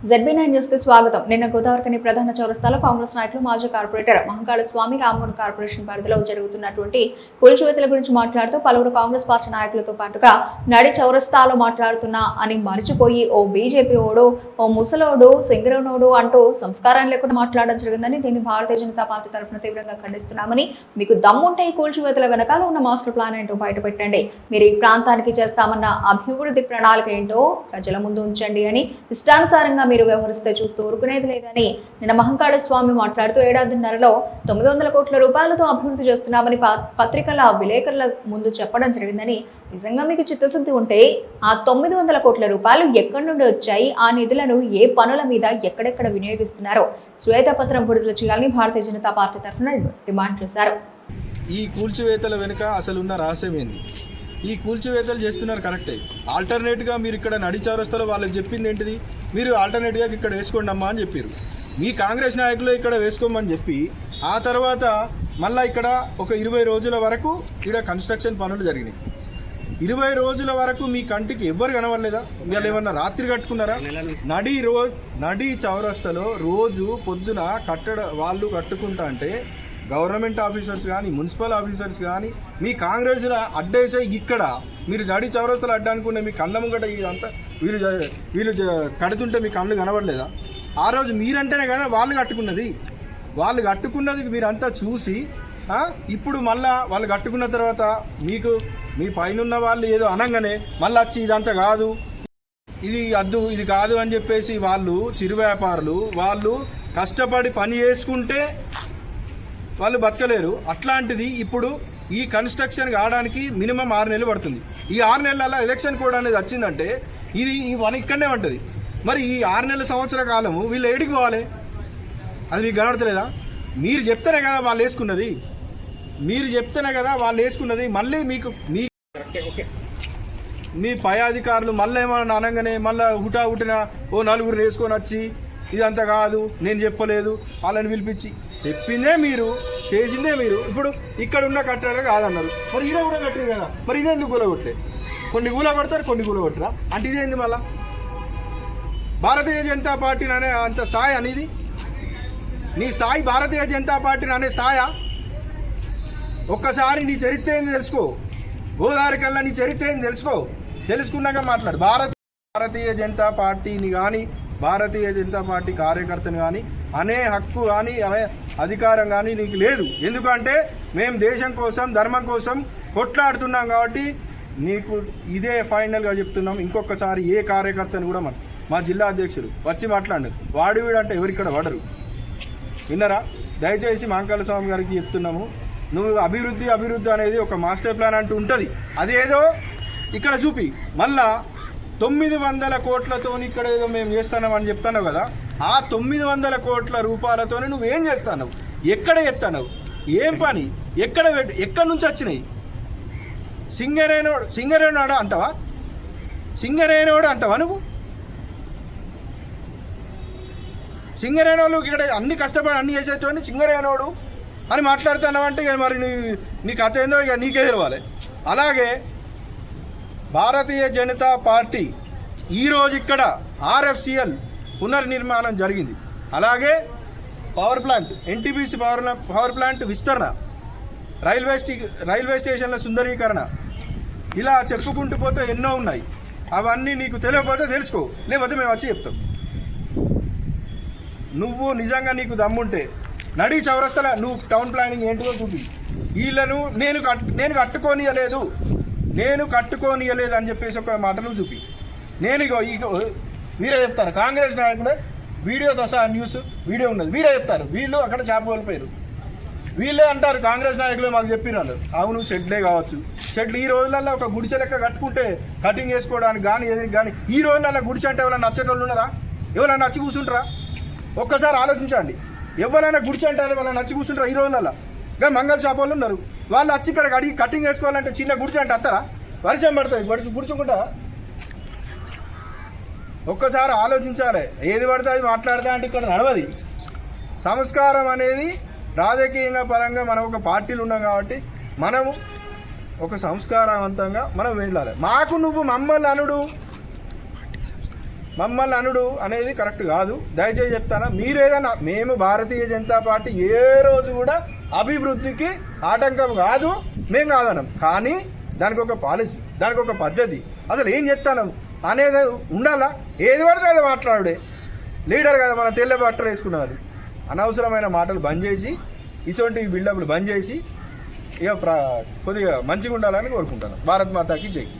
ZB nine న్యూస్కి స్వాగతం. నిన్న గోదావరికని ప్రధాన చౌరస్తాలో కాంగ్రెస్ నాయకులు మాజీ కార్పొరేటర్ మహంకాళ స్వామి రామ్మోహన్ కార్పొరేషన్ పరిధిలో జరుగుతున్నటువంటి కూల్చివేతల గురించి మాట్లాడుతూ పలువురు కాంగ్రెస్ పార్టీ నాయకులతో పాటుగా నడి చౌరస్తాలో మాట్లాడుతున్నా అని మరిచిపోయి ఓ బీజేపీ ఓడు ఓ ముసలోడు సింగరనోడు అంటూ సంస్కారం లేకుండా మాట్లాడడం జరిగిందని దీన్ని భారతీయ జనతా పార్టీ తరఫున తీవ్రంగా ఖండిస్తున్నామని మీకు దమ్ముంటే ఈ కూల్చివేతల వెనకాల ఉన్న మాస్టర్ ప్లాన్ ఏంటో బయటపెట్టండి. మీరు ఈ ప్రాంతానికి చేస్తామన్న అభివృద్ధి ప్రణాళిక ఏంటో ప్రజల ముందు ఉంచండి అని ఇష్టానుసారంగా మీరు వ్యవహరిస్తే చూస్తూ ఊరుకునేది లేదని నిన్న మహంకాళ స్వామి మాట్లాడుతూ ఏడాదిన్నరలో తొమ్మిది వందల కోట్ల రూపాయలతో అభివృద్ధి చేస్తున్నామని పత్రికల విలేకరుల ముందు చెప్పడం జరిగిందని నిజంగా మీకు చిత్తశుద్ధి ఉంటే ఆ తొమ్మిది వందల కోట్ల రూపాయలు ఎక్కడి నుండి వచ్చాయి? ఆ నిధులను ఏ పనుల మీద ఎక్కడెక్కడ వినియోగిస్తున్నారో శ్వేతపత్రం విడుదల చేయాలని భారతీయ జనతా పార్టీ తరఫున డిమాండ్ చేశారు. ఈ కూల్చివేతల వెనుక అసలు ఉన్న రహస్యం ఏంది ఈ కూల్చివేతలు చేస్తున్నారు కరెక్టే. ఆల్టర్నేట్గా మీరు ఇక్కడ నడి చౌరస్తాలో వాళ్ళకి చెప్పింది ఏంటిది? మీరు ఆల్టర్నేట్గా ఇక్కడ వేసుకోండి అమ్మా అని చెప్పారు మీ కాంగ్రెస్ నాయకులు ఇక్కడ వేసుకోమని చెప్పి ఆ తర్వాత మళ్ళీ ఇక్కడ ఒక ఇరవై రోజుల వరకు ఇక్కడ కన్స్ట్రక్షన్ పనులు జరిగినాయి. ఇరవై రోజుల వరకు మీ కంటికి ఎవ్వరు కనబడలేదా? ఇవాళ ఏమన్నా రాత్రి కట్టుకున్నారా? నడి రో నడి చౌరస్తలో రోజు పొద్దున కట్టడ వాళ్ళు కట్టుకుంటా అంటే గవర్నమెంట్ ఆఫీసర్స్ కానీ మున్సిపల్ ఆఫీసర్స్ కానీ మీ కాంగ్రెస్ అడ్డేసే ఇక్కడ. మీరు నడి చౌరస్తలు అడ్డానుకునే మీ కళ్ళ ముంగట ఇదంతా వీళ్ళు వీళ్ళు కడుతుంటే మీ కళ్ళు కనబడలేదా? ఆ రోజు మీరంటేనే కదా వాళ్ళు కట్టుకున్నది. వాళ్ళు కట్టుకున్నది మీరంతా చూసి ఇప్పుడు మళ్ళా వాళ్ళు కట్టుకున్న తర్వాత మీకు మీ పైన వాళ్ళు ఏదో అనగానే మళ్ళీ వచ్చి ఇదంతా కాదు. ఇది అద్దు ఇది కాదు అని చెప్పేసి వాళ్ళు చిరు వ్యాపారులు వాళ్ళు కష్టపడి పని చేసుకుంటే వాళ్ళు బతకలేరు. అట్లాంటిది ఇప్పుడు ఈ కన్స్ట్రక్షన్ కావడానికి మినిమం ఆరు నెలలు పడుతుంది. ఈ ఆరు నెలల ఎలక్షన్ కోడ్ అనేది వచ్చిందంటే ఇది వన్ ఇక్కడనే ఉంటుంది మరి ఈ ఆరు నెలల సంవత్సర కాలము వీళ్ళు ఏడికి పోవాలి? అది మీకు కనబడతలేదా? మీరు చెప్తేనే కదా వాళ్ళు వేసుకున్నది. మీరు చెప్తేనే కదా వాళ్ళు వేసుకున్నది. మళ్ళీ మీకు మీ మీ పై అధికారులు మళ్ళీ ఏమన్నా అనగానే మళ్ళీ హుటా హుటిన ఓ నలుగురు వేసుకొని వచ్చి ఇదంతా కాదు నేను చెప్పలేదు వాళ్ళని పిలిపించి చెప్పిందే మీరు చేసిందే మీరు. ఇప్పుడు ఇక్కడ ఉన్న కట్టారు కాదన్నారు. మరి ఈడ కూడా కట్టారు కదా. మరి ఇదే ఎందుకు కూలగొట్టలే కొన్ని కూల కొడతారు కొన్ని కూల కొట్టరా అంటే ఇదేంది మళ్ళా? భారతీయ జనతా పార్టీని అనే అంత స్థాయి అనేది? నీ స్థాయి భారతీయ జనతా పార్టీని అనే స్థాయా? ఒక్కసారి నీ చరిత్ర ఏంది తెలుసుకో? గోదావరి కల్లా నీ చరిత్ర ఏంది తెలుసుకో? తెలుసుకున్నాక మాట్లాడు. భారత భారతీయ జనతా పార్టీని కానీ భారతీయ జనతా పార్టీ కార్యకర్తని కానీ అనే హక్కు కానీ అనే అధికారం కానీ నీకు లేదు. ఎందుకంటే మేము దేశం కోసం ధర్మం కోసం కొట్లాడుతున్నాం కాబట్టి నీకు ఇదే ఫైనల్గా చెప్తున్నాం. ఇంకొకసారి ఏ కార్యకర్తని కూడా మన మా జిల్లా అధ్యక్షుడు వచ్చి మాట్లాడు వాడు వీడు అంటే ఎవరిక్కడ పడరు. విన్నరా? దయచేసి మాంకాల స్వామి గారికి చెప్తున్నాము. నువ్వు అభివృద్ధి అభివృద్ధి అనేది ఒక మాస్టర్ ప్లాన్ అంటూ ఉంటుంది. అదేదో ఇక్కడ చూపి. మళ్ళా తొమ్మిది వందల కోట్లతో ఇక్కడ ఏదో మేము చేస్తున్నామని చెప్తున్నావు కదా. ఆ తొమ్మిది వందల కోట్ల రూపాయలతోనే నువ్వేం చేస్తావు ఎక్కడ ఎత్తావు ఏం పని? ఎక్కడ ఎక్కడి నుంచి వచ్చినాయి? సింగరేనోడు సింగరేనోడు అంటావా? సింగరేనోడు అంటావా నువ్వు? సింగరేణోళ్ళు ఇక్కడ అన్ని కష్టపడి అన్ని చేసేటువంటి సింగరేనోడు అని మాట్లాడుతున్నావంటే ఇక మరి నీ నీ కథ ఏందో ఇక నీకే తెలవాలి. అలాగే భారతీయ జనతా పార్టీ ఈరోజు ఇక్కడ ఆర్ఎఫ్సిఎల్ పునర్నిర్మాణం జరిగింది. అలాగే power plant NTPC power power plant విస్తరణ రైల్వే స్టే రైల్వే స్టేషన్ల సుందరీకరణ. ఇలా చెప్పుకుంటూ పోతే ఎన్నో ఉన్నాయి. అవన్నీ నీకు తెలియకపోతే తెలుసుకో. లేకపోతే మేము వచ్చి చెప్తాం. నువ్వు నిజంగా నీకు దమ్ముంటే నడి చౌరస్తల నువ్వు టౌన్ ప్లానింగ్ ఏంటిదో చూపి. వీళ్ళను నేను కట్ నేను కట్టుకోనియలేదు. నేను కట్టుకోనియలేదు అని చెప్పేసి ఒక మాట నువ్వు చూపి. నేను ఇగో ఇగో వీరే చెప్తారు. కాంగ్రెస్ నాయకుడే వీడియోతో సహా న్యూస్ వీడియో ఉన్నది. వీరే చెప్తారు. వీళ్ళు అక్కడ చేప కోల్పోయారు. వీళ్ళే అంటారు కాంగ్రెస్ నాయకులు మాకు చెప్పినారు. అవును షెడ్లే కావచ్చు. షెడ్లు ఈ రోజులలో ఒక గుడిసె లెక్క కట్టుకుంటే కటింగ్ చేసుకోవడానికి కానీ ఏది కానీ ఈ రోజులలో గుడిసె అంటే ఎవరైనా నచ్చేటోళ్ళు ఉన్నారా? ఎవరైనా నచ్చి కూర్చుంటారా? ఒక్కసారి ఆలోచించండి. ఎవరైనా గుడిసె అంటారు వాళ్ళని నచ్చి కూర్చుంటారా ఈ రోజులలో కానీ మంగళ షాప్ వాళ్ళు ఉన్నారు. వాళ్ళు వచ్చి ఇక్కడ అడిగి కటింగ్ వేసుకోవాలంటే చిన్న గుడిసె అంటే అత్తారా? వర్షం పడుతుంది గుడిచి గుడిచుకుంటారా ఒక్కసారి ఆలోచించాలి. ఏది పడితే అది మాట్లాడతా అంటే ఇక్కడ నడవది. సంస్కారం అనేది రాజకీయంగా పరంగా మనం ఒక పార్టీలు ఉన్నాం కాబట్టి మనము ఒక సంస్కారవంతంగా మనం వెళ్ళాలి. మాకు నువ్వు మమ్మల్ని అనుడు. మమ్మల్ని అనుడు అనేది కరెక్ట్ కాదు. దయచేసి చెప్తానా? మీరు ఏదైనా మేము భారతీయ జనతా పార్టీ ఏ రోజు కూడా అభివృద్ధికి ఆటంకం కాదు. మేము కాదనం. కానీ దానికి ఒక పాలసీ దానికి ఒక పద్ధతి. అసలు ఏం చెప్తాను అనేది ఉండాలా? ఏది పడితే అది మాట్లాడే లీడర్ కదా మన తెల్ల బట్టలు వేసుకున్నారు అనవసరమైన మాటలు బంద్ చేసి ఇటువంటి బిల్డప్లు బంద్ చేసి ఇక ప్ర కొద్దిగా మంచిగా ఉండాలని కోరుకుంటాను. భారత్ మాతాకి జై.